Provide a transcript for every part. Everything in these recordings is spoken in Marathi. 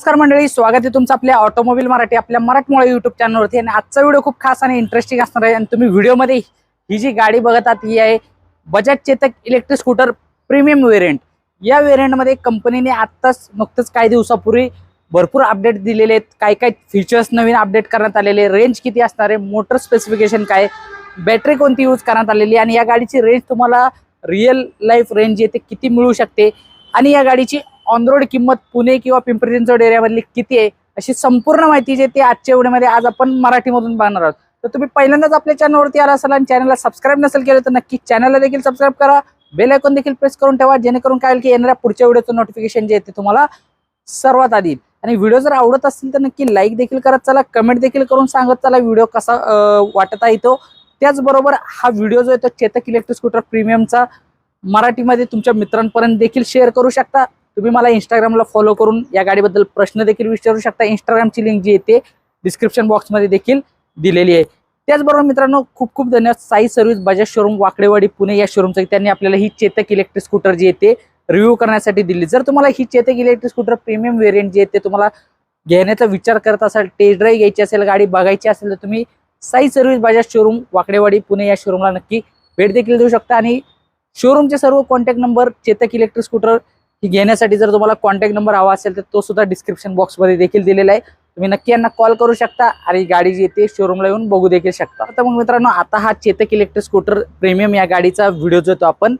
नमस्कार मंडळी स्वागत आहे तुमचं आपल्या ऑटोमोबाईल मराठी आपल्या मराठमोळा युट्यूब चॅनलवरती आणि आजचा व्हिडिओ खूप खास आणि इंटरेस्टिंग असणार आहे. आणि तुम्ही व्हिडिओमध्ये ही जी गाडी बघत आहात ही आहे Bajaj Chetak electric scooter premium variant या वेरियंटमध्ये कंपनीने आत्ताच नुकतंच काही दिवसापूर्वी भरपूर अपडेट दिलेले आहेत. काय काय फीचर्स नवीन अपडेट करण्यात आलेले रेंज किती असणार आहे? मोटर स्पेसिफिकेशन काय बॅटरी कोणती यूज करण्यात आलेली आहे? आणि या गाडीची रेंज तुम्हाला रिअल लाईफ रेंज येते किती मिळू शकते? आणि या गाडीची ऑन रोड किंमत पुणे किंवा पिंपरी चिंचवड एरियामधली किती आहे अशी संपूर्ण माहिती जे ते ती आजच्या एवढ्यामध्ये आज आपण मराठीमधून पाहणार आहोत. तर तुम्ही पहिल्यांदाच आपल्या चॅनलवरती आला असाल आणि चॅनलला सबस्क्राईब नसेल केलं तर नक्की चॅनलला देखील सबस्क्राईब करा. बेल आयकॉन देखील प्रेस करून ठेवा जेणेकरून काय होईल की येणाऱ्या पुढच्या व्हिडिओचं नोटिफिकेशन जे येते ते तुम्हाला सर्वात आधी आणि व्हिडिओ जर आवडत असतील तर नक्की लाईक देखील करत चला कमेंट देखील करून सांगत चला व्हिडिओ कसा वाटता वाटत आहे तो. त्याचबरोबर हा व्हिडिओ जो आहे तो चेतक इलेक्ट्रिक स्कूटर प्रीमियमचा मराठीमध्ये तुमच्या मित्रांपर्यंत देखील शेअर करू शकता. तुम्ही मला इंस्टाग्रामला फॉलो करून या गाडीबद्दल प्रश्न देखील विचारू शकता. इंस्टाग्रामची लिंक जी आहे ते डिस्क्रिप्शन बॉक्समध्ये देखील दिलेली आहे. त्याचबरोबर मित्रांनो खूप खूप धन्यवाद साई सर्व्हिस बजाज शोरूम वाकडेवाडी पुणे या शोरूमचं त्यांनी आपल्याला ही चेतक इलेक्ट्रिक स्कूटर जी आहे ते रिव्ह्यू करण्यासाठी दिली. जर तुम्हाला ही Chetak electric scooter premium variant जी आहे ते तुम्हाला घेण्याचा विचार करत असाल टेस्ट ड्राईव्ह घ्यायची असेल गाडी बघायची असेल तर तुम्ही साई सर्व्हिस बजाज शोरूम वाकडेवाडी पुणे या शोरूमला नक्की भेट देखील देऊ शकता. आणि शोरूमचे सर्व contact number Chetak electric scooter ही घेण्यासाठी जर तुम्हाला कॉन्टॅक्ट नंबर हवा असेल तर तो सुद्धा डिस्क्रिप्शन बॉक्समध्ये देखील दिलेला आहे. तुम्ही नक्की यांना कॉल करू शकता आणि गाडी जी येते शोरूमला येऊन बघू देखील शकता. तर मग मित्रांनो आता हा चेतक इलेक्ट्रिक स्कूटर प्रीमियम या गाडीचा व्हिडिओ जो तो आपण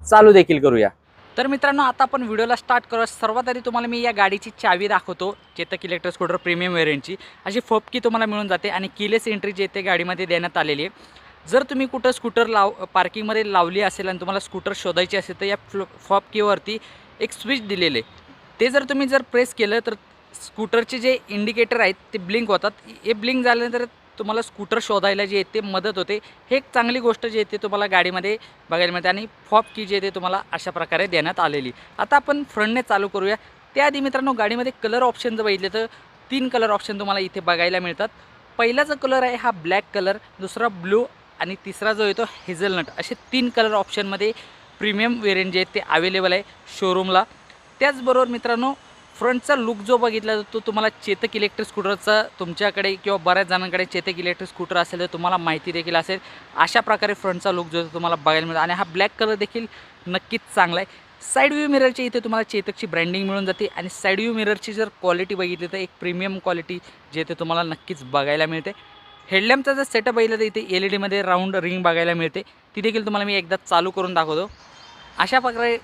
चालू देखील करूया. तर मित्रांनो आता आपण व्हिडिओला स्टार्ट करू सर्वात आधी तुम्हाला मी या गाडीची चावी दाखवतो चेतक इलेक्ट्रिक स्कूटर प्रीमियम वेरियंटची अशी फोपकी तुम्हाला मिळून जाते आणि किलेस एंट्री जे ते गाडीमध्ये देण्यात आलेली आहे. जर तुम्ही कुठं स्कूटर लाव पार्किंगमध्ये लावली असेल आणि तुम्हाला स्कूटर शोधायची असेल तर या फ्लो फॉपकीवरती एक स्विच दिलेले. ते जर तुम्ही जर प्रेस केलं तर स्कूटरचे जे इंडिकेटर आहेत ते ब्लिंक होतात. हे ब्लिंक झाल्यानंतर तुम्हाला स्कूटर शोधायला जे येते ते मदत होते. हे एक चांगली गोष्ट जी आहे ते तुम्हाला गाडीमध्ये बघायला मिळते आणि फॉप की जे आहे ते तुम्हाला अशा प्रकारे देण्यात आलेली. आता आपण फ्रंटने चालू करूया. त्याआधी मित्रांनो गाडीमध्ये कलर ऑप्शन जर बघितले तर तीन कलर ऑप्शन तुम्हाला इथे बघायला मिळतात. पहिला जो कलर आहे हा ब्लॅक कलर दुसरा ब्लू आणि तिसरा जो येतो हेझलनट असे तीन कलर ऑप्शनमध्ये प्रीमियम वेरियंट जे आहेत ते अवेलेबल आहे शोरूमला त्याचबरोबर मित्रांनो फ्रंटचा लुक जो बघितला जातो तो तुम्हाला चेतक इलेक्ट्रिक स्कूटरचा तुमच्याकडे किंवा बऱ्याच जणांकडे चेतक इलेक्ट्रिक स्कूटर असेल तर तुम्हाला माहिती देखील असेल. अशा प्रकारे फ्रंटचा लुक जो तुम्हाला बघायला मिळतो. आणि हा ब्लॅक कलर देखील नक्कीच चांगला आहे. साईड व्ह्यू मिररच्या इथे तुम्हाला चेतकची ब्रँडिंग मिळून जाते. आणि साईड व्ह्यू मिररची जर क्वालिटी बघितली तर एक प्रीमियम क्वालिटी जे ते तुम्हाला नक्कीच बघायला मिळते. हेडलॅम्पचा जर सेटअप बघितलं तर इथे एल ई डीमध्ये राऊंड रिंग बघायला मिळते. ती देखील तुम्हाला मी एकदा चालू करून दाखवतो. अशा प्रकारे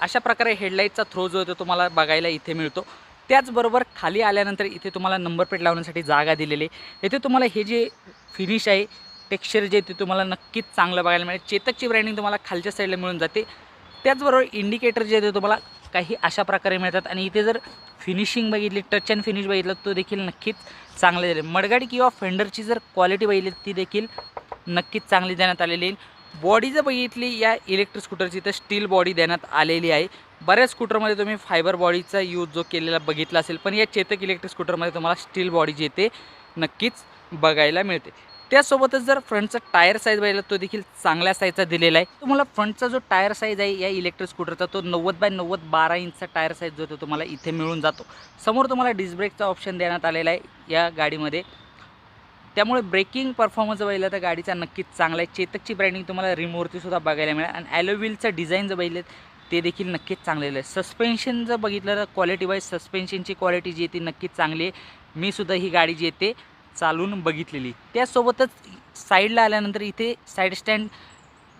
अशा प्रकारे हेडलाईटचा थ्रो जो आहे तो तुम्हाला बघायला इथे मिळतो. त्याचबरोबर खाली आल्यानंतर इथे तुम्हाला नंबर प्लेट लावण्यासाठी जागा दिलेली आहे. इथे तुम्हाला हे जे फिनिश आहे टेक्स्चर जे आहे ते तुम्हाला नक्कीच चांगलं बघायला मिळेल. चेतकची ब्रँडिंग तुम्हाला खालच्या साईडला मिळून जाते. त्याचबरोबर इंडिकेटर जे आहे ते तुम्हाला काही अशा प्रकारे मिळतात. आणि इथे जर फिनिशिंग बघितली टच अँड फिनिश बघितलं तो देखील नक्कीच चांगलं झाले मडगाडी किंवा फेंडरची जर क्वालिटी बघितली ती देखील नक्कीच चांगली देण्यात आलेली आहे. बॉडी जर बघितली या इलेक्ट्रिक स्कूटरची तर स्टील बॉडी देण्यात आलेली आहे. बऱ्याच स्कूटरमध्ये तुम्ही फायबर बॉडीचा यूज जो केलेला बघितला असेल पण या चेतक इलेक्ट्रिक स्कूटरमध्ये तुम्हाला स्टील बॉडी जी येते नक्कीच बघायला मिळते. त्यासोबतच जर फ्रंटचा टायर साईज बघितला तो देखील चांगल्या साईजचा दिलेला आहे. तुम्हाला फ्रंटचा जो टायर साईज आहे या इलेक्ट्रिक स्कूटरचा तो नव्वद बाय नव्वद बारा इंचचा टायर साईज जो तो तुम्हाला इथे मिळून जातो. समोर तुम्हाला डिस्ब्रेकचा ऑप्शन देण्यात आलेला आहे या गाडीमध्ये. त्यामुळे ब्रेकिंग परफॉर्मन्स बघितलं तर गाडीचा नक्कीच चांगला आहे. चेतकची ब्रँडिंग तुम्हाला रिमवरतीसुद्धा बघायला मिळेल. आणि ॲलोव्हीलचं डिझाईन जर बघितलं ते देखील नक्कीच चांगलेलं आहे. सस्पेन्शन जर बघितलं तर क्वालिटी वाईज सस्पेन्शनची क्वालिटी जी आहे ती नक्कीच चांगली आहे. मी सुद्धा ही गाडी जी आहे ते चालून बघितलेली. त्यासोबतच साईडला आल्यानंतर इथे साईड स्टँड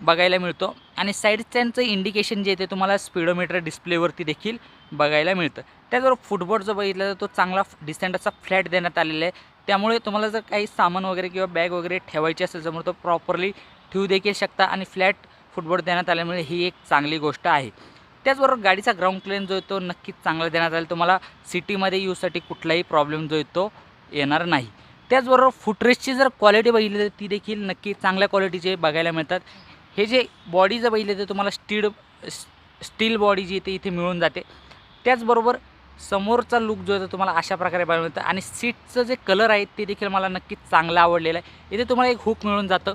बघायला मिळतो आणि साईड स्टँडचं इंडिकेशन जे आहे ते तुम्हाला स्पीडोमीटर डिस्प्लेवरती देखील बघायला मिळतं. त्याचबरोबर फुटबॉल जो बघितलं तर तो चांगला डिसेंट असा फ्लॅट देण्यात आलेला आहे. त्यामुळे तुम्हाला जर काही सामान वगैरे किंवा बॅग वगैरे ठेवायची असेल समोर तो प्रॉपरली ठेवू देखील शकता आणि फ्लॅट फुटबॉल देण्यात आल्यामुळे ही एक चांगली गोष्ट आहे. त्याचबरोबर गाडीचा ग्राउंड क्लेन जो आहे तो नक्कीच चांगला देण्यात आला. तुम्हाला सिटीमध्ये यूजसाठी कुठलाही प्रॉब्लेम जो आहे तो येणार नाही. त्याचबरोबर फुटरेसची जर क्वालिटी बघितली तर ती देखील नक्की चांगल्या क्वालिटीचे बघायला मिळतात. हे जे बॉडी जर बघितले तर तुम्हाला स्टीड स्टील बॉडी जी ते इथे मिळून जाते. त्याचबरोबर समोरचा लुक जो आहे तो तुम्हाला अशा प्रकारे बघायला मिळतं. आणि सीटचं जे कलर आहे ते देखील मला नक्कीच चांगलं आवडलेलं आहे. इथे तुम्हाला एक हुक मिळून जातं.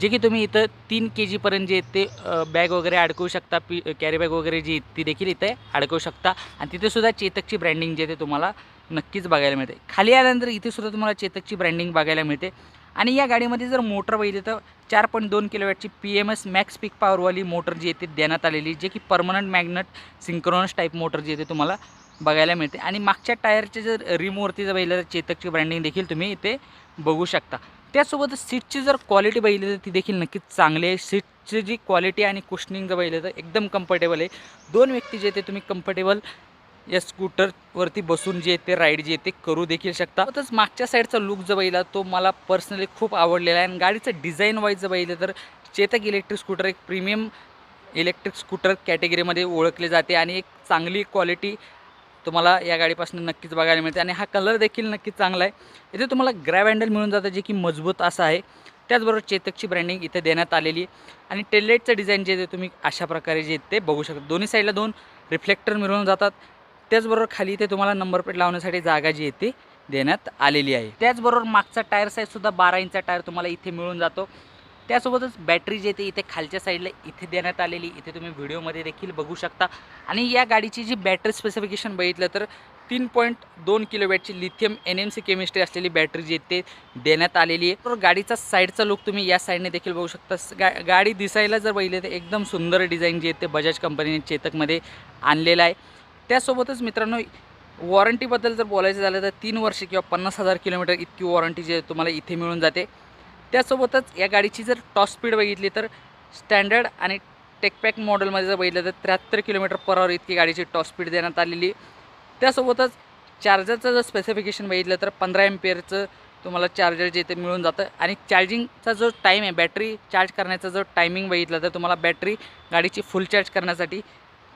जे की तुम्ही इथं तीन के जीपर्यंत जे ते बॅग वगैरे अडकवू शकता. पी कॅरी बॅग वगैरे जी ती देखील इथे अडकवू शकता. आणि तिथेसुद्धा चेतकची ब्रँडिंग जे ते तुम्हाला नक्कीच बघायला मिळते. खाली आल्यानंतर इथे सुद्धा तुम्हाला चेतकची ब्रँडिंग बघायला मिळते. आणि या गाडीमध्ये जर मोटर बघितली तर चार पॉईंट दोन किलोवॅटची P M S max peak पॉवरवाली motor जी येते देण्यात आलेली जे की permanent magnet synchronous type motor जी येते तुम्हाला बघायला मिळते. आणि मागच्या टायरचे जर रिमवरती जर बघितलं तर चेतकची ब्रँडिंग देखील तुम्ही इथे बघू शकता. त्यासोबतच सीटची जर क्वालिटी बघितली तर ती देखील नक्कीच चांगली आहे. सीटची जी क्वालिटी आणि कुशनिंग जर बघितलं तर एकदम कम्फर्टेबल आहे. दोन व्यक्ती जे ते तुम्ही कम्फर्टेबल या स्कूटरवरती बसून जे ते राईड जे ते करू देखील शकता. तसंच मागच्या साईडचा लुक जो बघितला तो मला पर्सनली खूप आवडलेला आहे. आणि गाडीचं डिझाईन वाईज जर बघितलं तर चेतक इलेक्ट्रिक स्कूटर एक प्रीमियम इलेक्ट्रिक स्कूटर कॅटेगरीमध्ये ओळखले जाते आणि एक चांगली क्वालिटी तुम्हाला या गाडीपासून नक्कीच बघायला मिळते. आणि हा कलर देखील नक्कीच चांगला आहे. इथे तुम्हाला ग्रॅब हँडल मिळून जातं जे की मजबूत असं आहे. त्याचबरोबर चेतकची ब्रँडिंग इथे देण्यात आलेली आहे. आणि टेललाईटचं डिझाईन जे ते तुम्ही अशा प्रकारे जे ते बघू शकता. दोन्ही साईडला दोन रिफ्लेक्टर मिळून जातात. त्याचबरोबर खाली इथे तुम्हाला नंबर प्लेट लावण्यासाठी जागा जी आहे ती देण्यात आलेली आहे. त्याचबरोबर मागचा टायर साईजसुद्धा बारा इंचा टायर तुम्हाला इथे मिळून जातो. त्यासोबतच बॅटरी जी येते इथे खालच्या साईडला इथे देण्यात आलेली. इथे तुम्ही व्हिडिओमध्ये देखील बघू शकता. आणि या गाडीची जी बॅटरी स्पेसिफिकेशन बघितलं तर तीन पॉईंट दोन किलोवॅटची lithium N M C chemistry असलेली बॅटरी जी येते देण्यात आलेली आहे. तर गाडीचा साईडचा लुक तुम्ही या साईडने देखील बघू शकता. गा गाडी दिसायला जर बघितलं तर एकदम सुंदर डिझाईन जे आहे ते बजाज कंपनीने चेतकमध्ये आणलेलं आहे. त्यासोबतच मित्रांनो वॉरंटीबद्दल जर बोलायचं झालं तर तीन वर्ष किंवा पन्नास हजार किलोमीटर इतकी वॉरंटी जे तुम्हाला इथे मिळून जाते. त्यासोबतच या गाडीची जर टॉप स्पीड बघितली तर स्टँडर्ड आणि टेकपॅक मॉडेलमध्ये जर बघितलं तर त्र्याहत्तर किलोमीटर पर आवर इतकी गाडीची टॉप स्पीड देण्यात आलेली. त्यासोबतच चार्जरचं जर स्पेसिफिकेशन बघितलं तर पंधरा एम्पियरचं तुम्हाला चार्जर जे ते मिळून जातं. आणि चार्जिंगचा जो टाईम आहे बॅटरी चार्ज करण्याचा जो टायमिंग बघितला तर तुम्हाला बॅटरी गाडीची फुल चार्ज करण्यासाठी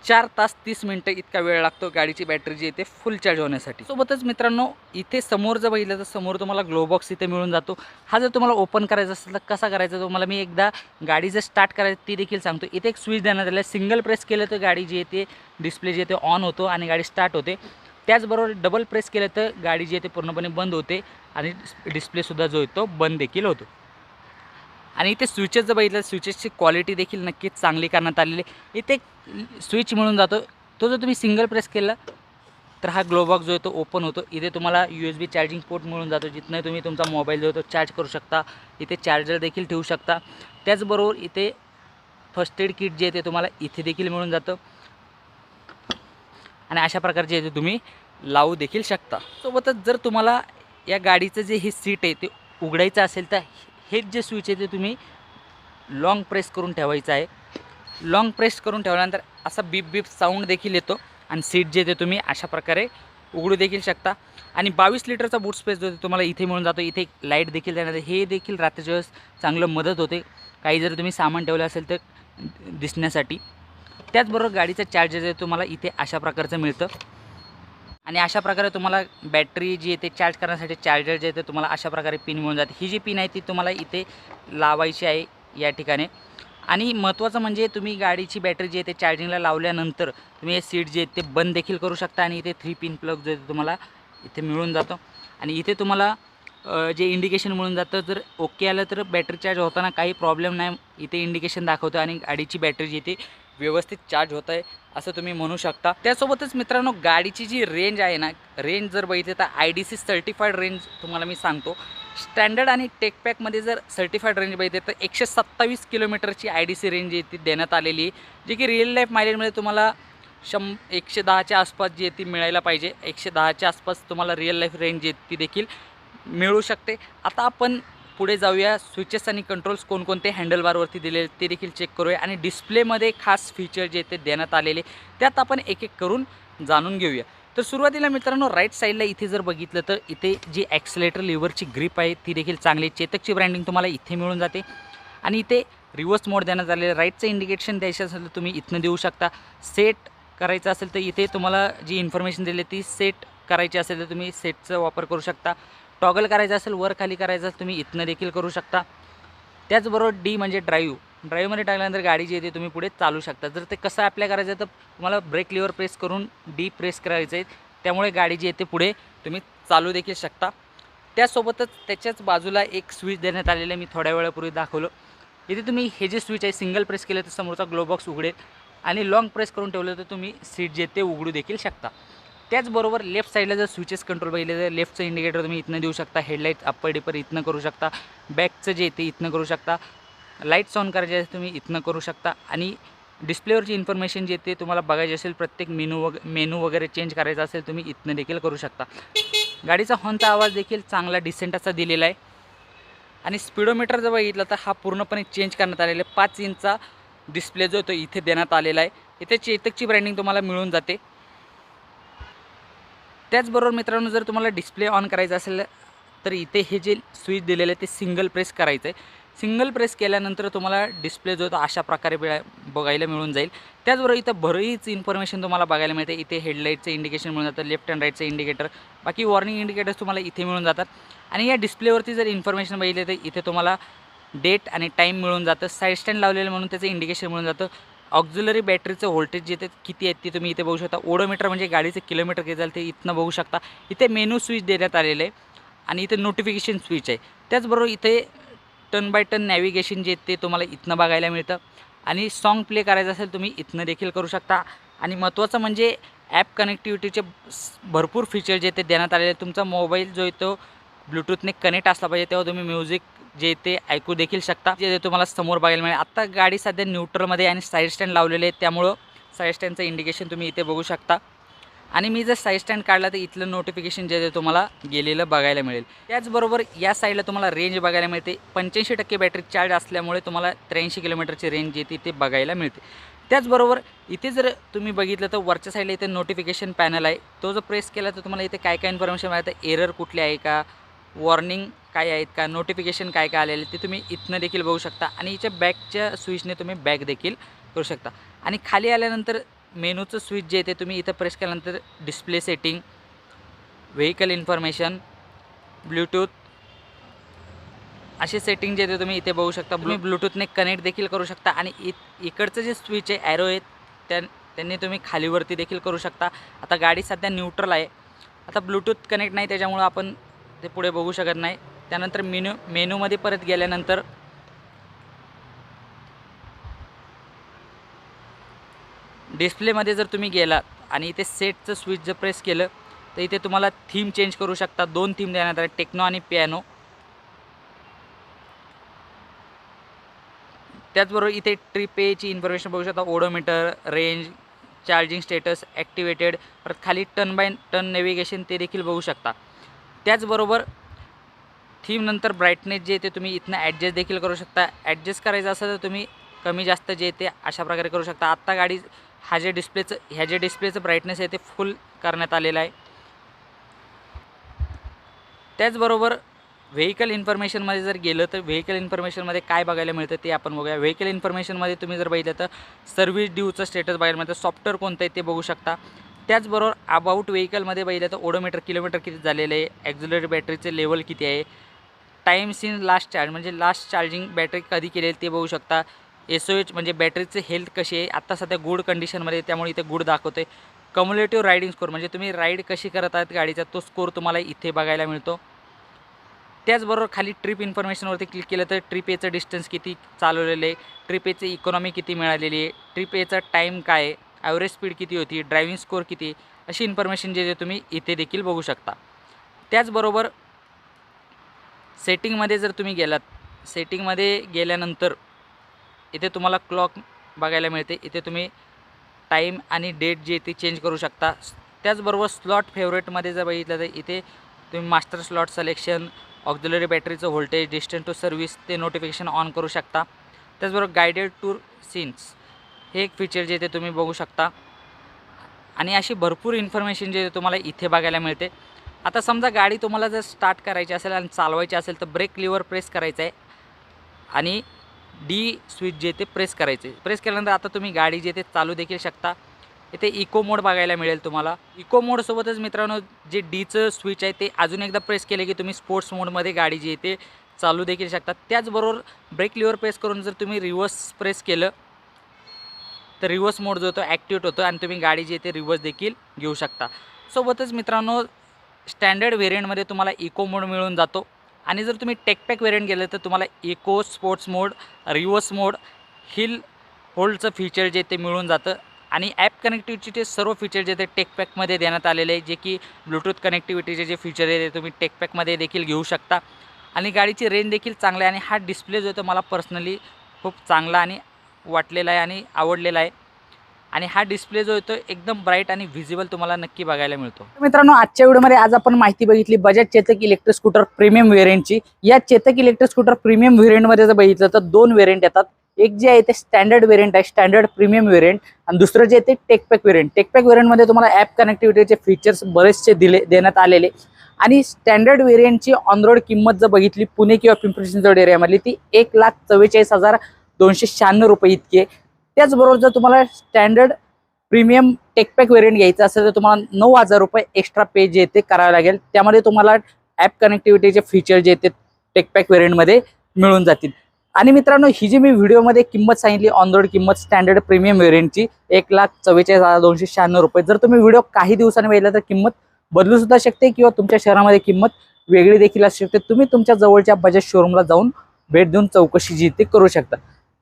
चार तास तीस मिनटं इतका वेळ लागतो गाडीची बॅटरी जी आहे ते फुल चार्ज होण्यासाठी. सोबतच मित्रांनो इथे समोर जर बघितलं तर समोर तुम्हाला ग्लोबॉक्स इथे मिळून जातो. हा जर तुम्हाला ओपन करायचा असेल तर कसा करायचा? तुम्हाला मी एकदा गाडी जर स्टार्ट करायची ती देखील सांगतो. इथे एक स्विच देण्यात आलं आहे. सिंगल प्रेस केलं तर गाडी जी येते डिस्प्ले जे येते ऑन होतो आणि गाडी स्टार्ट होते. त्याचबरोबर डबल प्रेस केलं तर गाडी जी आहे ते पूर्णपणे बंद होते आणि डिस्प्लेसुद्धा जो आहे तो बंद देखील होतो. आणि इथे स्विचेस जर बघितलं स्विचेसची क्वालिटी देखील नक्कीच चांगली करण्यात आलेली आहे. इथे स्विच मिळून जातो. तो जर तुम्ही सिंगल प्रेस केला तर हा ग्लोबॉक्स जो आहे तो ओपन होतो. इथे तुम्हाला U S B charging port मिळून जातो जिथनं तुम्ही तुमचा मोबाईल जो आहे तो चार्ज करू शकता. इथे चार्जर देखील ठेवू शकता. त्याचबरोबर इथे फर्स्ट एड किट जे आहे ते तुम्हाला इथे देखील मिळून जातं. आणि अशा प्रकारचे आहे ते तुम्ही लावू देखील शकता. सोबतच जर तुम्हाला या गाडीचं जे हे सीट आहे ते उघडायचं असेल तर हेच जे स्विच आहे ते तुम्ही लाँग प्रेस करून ठेवायचं आहे. लाँग प्रेस करून ठेवल्यानंतर असा बीप बीप साऊंड देखील येतो आणि सीट जे ते तुम्ही अशा प्रकारे उघडू देखील शकता. आणि बावीस लिटरचा बूट स्पेस जो तुम्हाला इथे मिळून जातो. इथे लाइट देखील देण्यात हे देखील रात्रीच्या वेळेस चांगलं मदत होते. काही जर तुम्ही सामान ठेवलं असेल तर दिसण्यासाठी. त्याचबरोबर गाडीचा चार्जर जे तुम्हाला इथे अशा प्रकारचं मिळतं. आणि अशा प्रकारे तुम्हाला बॅटरी जी येते चार्ज करण्यासाठी चार्जर जे येते तुम्हाला अशा प्रकारे पिन मिळून जाते. ही जी पिन आहे ती तुम्हाला इथे लावायची आहे या ठिकाणी. आणि महत्त्वाचं म्हणजे तुम्ही गाडीची बॅटरी जी आहे ते चार्जिंगला लावल्यानंतर तुम्ही हे सीट जे आहेत ते बंद देखील करू शकता आणि इथे थ्री पिन प्लग जो आहे तुम्हाला इथे मिळून जातो. आणि इथे तुम्हाला जे इंडिकेशन मिळून जातं जर ओके आलं तर बॅटरी चार्ज होताना काही प्रॉब्लेम नाही. इथे इंडिकेशन दाखवतं आणि गाडीची बॅटरी जी येते व्यवस्थित चार्ज होत आहे असं तुम्ही म्हणू शकता. त्यासोबतच मित्रांनो गाडीची जी रेंज आहे ना रेंज जर बघितली तर I D C certified range तुम्हाला मी सांगतो. स्टँडर्ड आणि टेकपॅकमध्ये जर सर्टिफाईड रेंज बघितली तर एकशे सत्तावीस किलोमीटरची आय डी सी रेंज आहे ती देण्यात आलेली आहे जी की रिअल लाईफ मायलेजमध्ये तुम्हाला शं एकशे दहाच्या आसपास जी आहे ती मिळायला पाहिजे. एकशे दहाच्या आसपास तुम्हाला रिअल लाईफ रेंज आहे ती देखील मिळू शकते. आता आपण पुढे जाऊया. स्विचेस आणि कंट्रोल्स कोणकोणते हँडलबारवरती दिले ते देखील चेक करूया. आणि डिस्प्लेमध्ये खास फीचर जे ते देण्यात आलेले त्यात आपण एक एक करून जाणून घेऊया. तर सुरुवातीला मित्रांनो राईट साईडला इथे जर बघितलं तर इथे जी ॲक्सिलेटर लिव्हरची ग्रीप आहे ती देखील चांगली चेतकची ब्रँडिंग तुम्हाला इथे मिळून जाते. आणि इथे रिव्हर्स मोड देण्यात आलेलं राईटचं इंडिकेशन द्यायचं असेल तर तुम्ही इथनं देऊ शकता. सेट करायचं असेल तर इथे तुम्हाला जी इन्फॉर्मेशन दिली ती सेट करायची असेल तर तुम्ही सेटचा वापर करू शकता. टॉगल करायचं असेल वर खाली करायचं असेल तुम्ही इथनं देखील करू शकता. त्याचबरोबर डी म्हणजे ड्राईव्ह. ड्राईव्हमध्ये टाकल्यानंतर गाडी जी येते तुम्ही पुढे चालू शकता. जर ते कसं अप्लाय करायचं आहे तर तुम्हाला ब्रेक लिव्हर प्रेस करून डी प्रेस करायचं आहे. त्यामुळे गाडी जी येते पुढे तुम्ही चालू देखील शकता. त्यासोबतच त्याच्याच बाजूला एक स्विच देण्यात आलेलं मी थोड्या वेळापूर्वी दाखवलं. इथे तुम्ही हे जे स्विच आहे सिंगल प्रेस केलं तर समोरचा ग्लोबॉक्स उघडेल. आणि लॉंग प्रेस करून ठेवलं तर तुम्ही सीट जे ते उघडू देखील शकता. त्याचबरोबर लेफ्ट साईडला जर स्विचेस कंट्रोल बघितले तर लेफ्टचं इंडिकेटर तुम्ही इथनं देऊ शकता हेडलाईट अप्पर डिपर इथनं करू शकता बॅकचं जे ते इथनं करू शकता लाईट्स ऑन करायचे असेल तुम्ही इथनं करू शकता आणि डिस्प्लेवरची इन्फॉर्मेशन जे ते तुम्हाला बघायची असेल प्रत्येक मेनू वग मेनू वगैरे चेंज करायचा असेल तुम्ही इथनं देखील करू शकता. गाडीचा हॉर्नचा आवाज देखील चांगला डिसेंट असा दिलेला आहे. आणि स्पीडोमीटर जर बघितलं तर हा पूर्णपणे चेंज करण्यात आलेला आहे. पाच इंचचा डिस्प्ले जो तो इथे देण्यात आलेला आहे. इथे चेतकची ब्रँडिंग तुम्हाला मिळून जाते. त्याचबरोबर मित्रांनो जर तुम्हाला डिस्प्ले ऑन करायचं असेल तर इथे हे जे स्विच दिलेलं आहे ते सिंगल प्रेस करायचं आहे सिंगल प्रेस केल्यानंतर तुम्हाला डिस्प्ले जो तो अशा प्रकारे बघायला मिळून जाईल. त्याचबरोबर इथं बरीच इन्फॉर्मेशन तुम्हाला बघायला मिळते. इथे हेडलाईटचं इंडिकेशन मिळून जातं लेफ्ट अँड राईटचं इंडिकेटर बाकी वॉर्निंग इंडिकेटर्स तुम्हाला इथे मिळून जातात. आणि या डिस्प्लेवरती जर इन्फॉर्मेशन बघितली तर इथे तुम्हाला डेट आणि टाईम मिळून जातं. साईड स्टँड लावलेलं म्हणून त्याचं इंडिकेशन मिळून जातं. ऑक्झिलरी बॅटरीचं व्होल्टेज जिथे किती आहेत ते तुम्ही इथे बघू शकता. ओडोमीटर म्हणजे गाडीचं किलोमीटर किती झालं ते इथनं बघू शकता. इथे मेनू स्विच देण्यात आलेलं आहे आणि इथे नोटिफिकेशन स्विच आहे. त्याचबरोबर इथे टर्न बाय टर्न नॅव्हिगेशन जे ते तुम्हाला इथनं बघायला मिळतं. आणि सॉन्ग प्ले करायचं असेल तुम्ही इथनं देखील करू शकता. आणि महत्त्वाचं म्हणजे ॲप कनेक्टिव्हिटीचे भरपूर फीचर जे ते देण्यात आलेले आहेत. तुमचा मोबाईल जो आहे तो ब्लूटूथने कनेक्ट असला पाहिजे तेव्हा तुम्ही म्युझिक जे ते ऐकू देखील शकता. जे तुम्हाला समोर बघायला मिळेल. आत्ता गाडी सध्या न्यूट्रलमध्ये आणि साईड स्टँड लावलेले आहेत. त्यामुळं साईड स्टँडचं इंडिकेशन तुम्ही इथे बघू शकता. आणि मी जर साईड स्टँड काढला तर इथलं नोटिफिकेशन जे ते तुम्हाला गेलेलं बघायला मिळेल. त्याचबरोबर या साईडला तुम्हाला रेंज बघायला मिळते. पंच्याऐंशी टक्के बॅटरी चार्ज असल्यामुळे तुम्हाला त्र्याऐंशी किलोमीटरची रेंज जे ती ते बघायला मिळते. त्याचबरोबर इथे जर तुम्ही बघितलं तर वरच्या साईडला इथे नोटिफिकेशन पॅनल आहे. तो जर प्रेस केला तर तुम्हाला इथे काय काय इन्फॉर्मेशन मिळतं? एरर कुठले आहे का? वॉर्निंग काय आहेत का नोटिफिकेशन काय काय आलेले ते तुम्ही इथनं देखील बघू शकता. आणि याच्या बॅकच्या स्विचने तुम्ही बॅक देखील करू शकता. आणि खाली आल्यानंतर मेनूचं स्विच जे आहे ते तुम्ही इथं प्रेस केल्यानंतर display setting vehicle information bluetooth असे सेटिंग जे ते तुम्ही इथे बघू शकता. तुम्ही ब्लूटूथने कनेक्ट देखील करू शकता. आणि इ इकडचं जे स्विच आहे ॲरो आहेत त्या त्यांनी तुम्ही खालीवरती देखील करू शकता. आता गाडी सध्या न्यूट्रल आहे. आता ब्लूटूथ कनेक्ट नाही त्याच्यामुळं आपण ते पुढे बघू शकत नाही. त्यानंतर मेनू मेनूमध्ये परत गेल्यानंतर डिस्प्लेमध्ये जर तुम्ही गेलात आणि इथे सेटचं स्विच जर प्रेस केलं तर इथे तुम्हाला थीम चेंज करू शकता. दोन थीम देण्यात आले टेक्नो आणि पियानो. त्याचबरोबर इथे ट्रिप एची इन्फॉर्मेशन बघू शकता. Odometer range charging status activated परत खाली टर्न बाय टर्न नेव्हिगेशन ते देखील बघू शकता. त्याचबरोबर थीमनंतर ब्राईटनेस जे ते तुम्ही इथनं ॲडजस्ट देखील करू शकता. ॲडजस्ट करायचं असेल तर तुम्ही कमी जास्त जे ते अशा प्रकारे करू शकता. आत्ता गाडी हा जे डिस्प्लेचं ह्या जे डिस्प्लेचं ब्राईटनेस आहे ते फुल करण्यात आलेलं आहे. त्याचबरोबर व्हेकल इन्फॉर्मेशनमध्ये जर गेलं तर व्हेकल इन्फॉर्मेशनमध्ये काय बघायला मिळतं ते आपण बघूया. व्हेकल इन्फॉर्मेशनमध्ये तुम्ही जर बघितलं तर सर्व्हिस ड्यूचं स्टेटस बघायला मिळतं. सॉफ्टवेअर कोणतं आहे ते बघू शकता. त्याचबरोबर अबाऊट व्हेकलमध्ये बघितलं तर ओडोमीटर किलोमीटर किती झालेलं आहे. ॲक्झुलरी बॅटरीचे लेवल किती आहे. टाईम सीन लास्ट चार्ज म्हणजे लास्ट चार्जिंग बॅटरी कधी केली ते बघू शकता. एस ओ एच म्हणजे बॅटरीचे हेल्थ कशी आहे आत्ता सध्या गुड कंडिशनमध्ये त्यामुळे इथे गुड दाखवते कम्युलेटिव्ह रायडिंग स्कोर म्हणजे तुम्ही राईड कशी करत आहात गाडीचा तो स्कोर तुम्हाला इथे बघायला मिळतो. त्याचबरोबर खाली ट्रिप इन्फॉर्मेशनवरती क्लिक केलं तर ट्रिप एचं डिस्टन्स किती चालवलेलं आहे ट्रिप एचं इकॉनॉमी किती मिळालेली आहे ट्रिप एचा टाईम काय आहे ॲव्हरेज स्पीड किती होती ड्रायव्हिंग स्कोर किती अशी इन्फॉर्मेशन जे जे तुम्ही इथे देखील बघू शकता. त्याचबरोबर सेटिंगमध्ये जर तुम्ही गेलात सेटिंगमध्ये गेल्यानंतर इथे तुम्हाला क्लॉक बघायला मिळते. इथे तुम्ही टाईम आणि डेट जे ती चेंज करू शकता. त्याचबरोबर स्लॉट फेवरेटमध्ये जर बघितलं तर इथे तुम्ही मास्टर स्लॉट सिलेक्शन ऑक्झिलरी बॅटरीचं व्होल्टेज डिस्टन्स टू सर्व्हिस ते नोटिफिकेशन ऑन करू शकता. त्याचबरोबर गायडेड टूर सीन्स हे एक फीचर जे ते तुम्ही बघू शकता. आणि अशी भरपूर इन्फॉर्मेशन जे तुम्हाला इथे बघायला मिळते. आता समजा गाडी तुम्हाला जर स्टार्ट करायची असेल आणि चालवायची असेल तर ब्रेक लिव्हर प्रेस करायचं आहे. आणि डी स्विच जे ते प्रेस करायचे. प्रेस केल्यानंतर आता तुम्ही गाडी जे ते चालू देखील शकता. इथे इको मोड बघायला मिळेल तुम्हाला. इको मोडसोबतच मित्रांनो जे डीचं स्विच आहे ते अजून एकदा प्रेस केले की तुम्ही स्पोर्ट्स मोडमध्ये गाडी जी आहे ते चालू देखील शकता. त्याचबरोबर ब्रेक लिव्हर प्रेस करून जर तुम्ही रिव्हर्स प्रेस केलं तर रिव्हर्स मोड जो होतो ॲक्टिवेट होतो आणि तुम्ही गाडी जी ते रिव्हर्स देखील घेऊ शकता. सोबतच मित्रांनो स्टँडर्ड व्हेरियंटमध्ये तुम्हाला इको मोड मिळून जातो. आणि जर तुम्ही टेकपॅक वेरियंट गेलं तर तुम्हाला eco sports mode reverse mode hill होल्डचं feature जे ते मिळून जातं. आणि ॲप कनेक्टिव्हिटीचे सर्व फीचर जे ते टेकपॅकमध्ये देण्यात आलेले आहे जे की ब्लूटूथ कनेक्टिव्हिटीचे जे फीचर आहे ते तुम्ही टेकपॅकमध्ये देखील घेऊ शकता. आणि गाडीची रेंज देखील चांगली आहे आणि हा डिस्प्ले जो आहे तो मला पर्सनली खूप चांगला आणि वाटलेला आहे आणि आवडलेला आहे. आणि हा डिस्प्ले जो येतो एकदम ब्राईट आणि व्हिजिबल तुम्हाला नक्की बघायला मिळतो. मित्रांनो आजच्या व्हिडिओमध्ये आज आपण माहिती बघितली Bajaj Chetak electric scooter premium व्हेरियंटची या चेतक इलेक्ट्रिक स्कूटर प्रीमियम व्हेरियंटमध्ये जर बघितलं तर दोन व्हेरियंट येतात. एक जे आहे ते स्टँडर्ड वेरियंट आहे स्टँडर्ड प्रीमियम वेरियंट आणि दुसरं जे आहे ते टेकपॅक वेरियंट टेकपॅक वेरियंटमध्ये तुम्हाला ॲप कनेक्टिव्हिटीचे फीचर्स बरेचसे दिले देण्यात आलेले. आणि स्टँडर्ड वेरियंटची ऑन रोड किंमत जर बघितली पुणे किंवा पिंपरी चिंचवड एरियामधली ती एक लाख चव्वेचाळीस हजार दोनशे शहाण्णव रुपये इतकी आहे. त्याचबरोबर जर तुम्हाला स्टँडर्ड प्रीमियम टेकपॅक व्हेरियंट घ्यायचं असेल तर तुम्हाला नऊ हजार रुपये एक्स्ट्रा पे जे ते करावे लागेल. त्यामध्ये तुम्हाला ॲप कनेक्टिव्हिटीचे फीचर जे ते टेकपॅक व्हेरियंटमध्ये मिळून जातील. आणि मित्रांनो ही जी मी व्हिडिओमध्ये किंमत सांगितली ऑन रोड किंमत स्टँडर्ड प्रीमियम व्हेरियंटची एक लाख चव्वेचाळीस हजार दोनशे शहाण्णव रुपये. जर तुम्ही व्हिडिओ काही दिवसांनी बघितला तर किंमत बदलू सुद्धा शकते किंवा तुमच्या शहरामध्ये किंमत वेगळी देखील असू शकते. तुम्ही तुमच्या जवळच्या बजाज शोरूमला जाऊन भेट देऊन चौकशी जी ते करू शकता.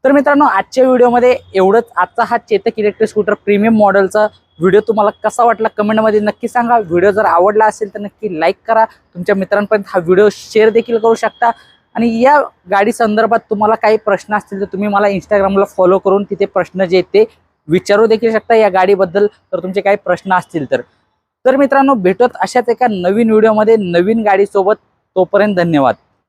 तर मित्रांनो आजच्या व्हिडिओमध्ये एवढंच. आजचा हा चेतक इलेक्ट्रिक स्कूटर प्रीमियम मॉडेलचा व्हिडिओ तुम्हाला कसा वाटला कमेंटमध्ये नक्की सांगा. व्हिडिओ जर आवडला असेल तर नक्की लाईक करा. तुमच्या मित्रांपर्यंत हा व्हिडिओ शेअर देखील करू शकता. आणि या गाडी संदर्भात तुम्हाला काही प्रश्न असतील तर तुम्ही मला इंस्टाग्रामला फॉलो करून तिथे प्रश्न जे ते विचारू देखील शकता या गाडीबद्दल. तर तुमचे काही प्रश्न असतील तर. तर मित्रांनो भेटत अशाच एका नवीन व्हिडिओमध्ये. नवीन गाडीसोबत तोपर्यंत धन्यवाद.